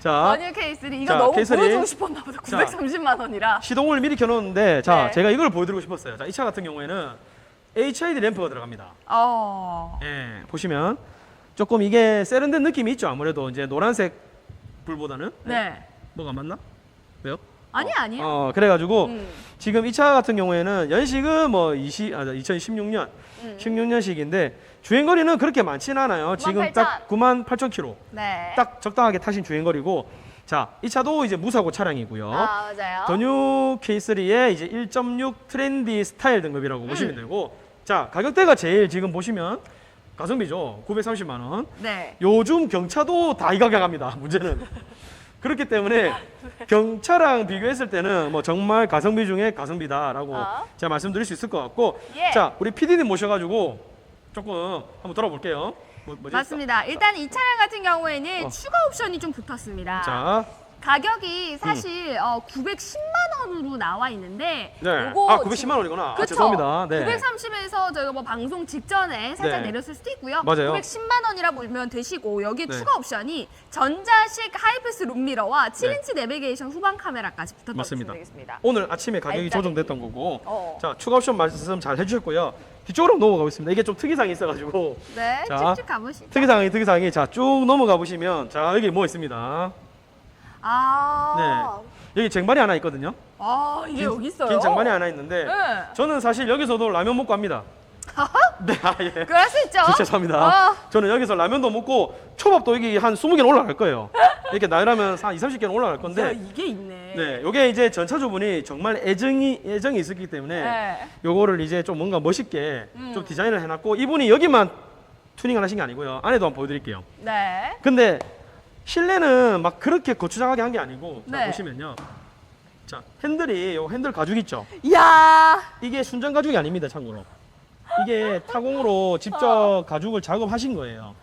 자, 버뉴 K3 이거 자, 너무 K3. 보여주고 싶었나 보다. 930만 원이라. 시동을 미리 켜놓는데 자 네. 제가 이걸 보여드리고 싶었어요. 자, 이 차 같은 경우에는 HID 램프가 들어갑니다. 어. 예, 보시면 조금 이게 세련된 느낌이 있죠. 아무래도 이제 노란색 불보다는 네. 뭐가 맞나? 왜요? 아니 아니에요. 어, 그래가지고 음. 지금 이 차 같은 경우에는 연식은 뭐 20, 아, 2016년, 음. 16년식인데 주행 거리는 그렇게 많지는 않아요. 지금 98,000. 딱 9만 8천 킬로. 네. 딱 적당하게 타신 주행 거리고 자, 이 차도 이제 무사고 차량이고요. 아 맞아요. 더뉴 K3의 이제 1.6 트렌디 스타일 등급이라고 음. 보시면 되고 자 가격대가 제일 지금 보시면 가성비죠 930만 원 네. 요즘 경차도 다 이 가격 합니다 문제는 그렇기 때문에 경차랑 비교했을 때는 뭐 정말 가성비 중에 가성비다라고 어. 제가 말씀드릴 수 있을 것 같고 예. 자 우리 PD님 모셔가지고 조금 한번 돌아볼게요 뭐, 뭐지? 맞습니다. 일단 이 차량 같은 경우에는 어. 추가 옵션이 좀 붙었습니다. 자 가격이 사실 어, 910만 원으로 나와 있는데 네. 요거 아 910만 원이구나 아, 그쵸? 죄송합니다 네. 930에서 저희가 뭐 방송 직전에 살짝 네. 내렸을 수도 있고요. 맞아요. 910만 원이라 보면 되시고 여기 에 네. 추가 옵션이 전자식 하이패스 룸미러와 7인치 내비게이션 후방 카메라까지 붙었다고 맞습니다. 되겠습니다. 오늘 아침에 가격이. 조정됐던 거고 어. 자 추가 옵션 말씀 잘 해주셨고요 뒤쪽으로 넘어가겠습니다 이게 좀 특이사항이 있어가지고 네, 자, 쭉쭉 가보시죠. 특이사항이 특이사항이 자 쭉 넘어가 보시면 자 여기 뭐 있습니다 아, 여기 쟁반이 하나 있거든요 아 이게 여기 있어요. 긴 쟁반이 하나 있는데 네. 저는 사실 여기서도 라면 먹고 합니다 네 아, 예. 그럴 수 있죠. 죄송합니다 어. 저는 여기서 라면도 먹고 초밥도 여기 한 20개는 올라갈 거예요 이렇게 나열하면 한 2, 30개는 올라갈 야, 건데 이게 있네. 네 요게 이제 전차주분이 정말 애정이 애정이 있었기 때문에 네. 요거를 이제 좀 뭔가 멋있게 음. 좀 디자인을 해놨고 이분이 여기만 튜닝을 하신 게 아니고요 안에도 한번 보여드릴게요 네. 근데 실내는 막 그렇게 거추장하게 한 게 아니고 자 네. 보시면요 자 핸들이 요 핸들 가죽 있죠? 이야. 이게 순정 가죽이 아닙니다 참고로. 이게 타공으로 직접 가죽을 작업하신 거예요.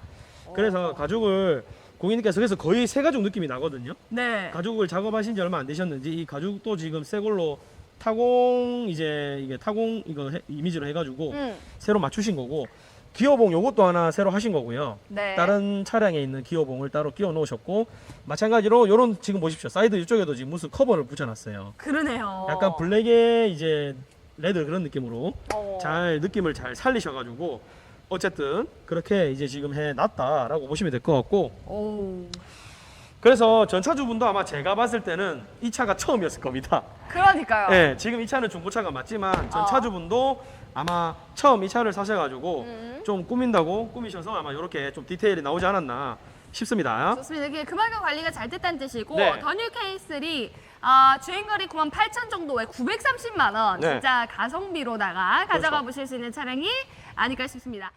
그래서 가죽을 고객님께서 그래서 거의 새 가죽 느낌이 나거든요. 네. 가죽을 작업하신 지 얼마 안 되셨는지 이 가죽도 지금 새 걸로 타공 이제 이게 타공 이거 해- 이미지로 해가지고 음. 새로 맞추신 거고 기어봉 요것도 하나 새로 하신 거고요. 네. 다른 차량에 있는 기어봉을 따로 끼워 놓으셨고 마찬가지로 요런 지금 보십시오. 사이드 이쪽에도 지금 무슨 커버를 붙여놨어요. 그러네요. 약간 블랙의 이제 레드 그런 느낌으로 어. 잘 느낌을 잘 살리셔가지고 어쨌든 그렇게 이제 지금 해놨다라고 보시면 될 것 같고 오. 그래서 전차주분도 아마 제가 봤을 때는 이 차가 처음이었을 겁니다. 그러니까요. 네, 지금 이 차는 중고차가 맞지만 전차주분도 아마 처음 이 차를 사셔가지고 음. 좀 꾸민다고 꾸미셔서 아마 이렇게 좀 디테일이 나오지 않았나 싶습니다. 좋습니다. 이게 그만큼 관리가 잘 됐다는 뜻이고 네. 더뉴 K3 아, 주행거리 9만 8천 정도에 930만 원 네. 진짜 가성비로다가 가져가 그렇죠. 보실 수 있는 차량이 아닐까 싶습니다.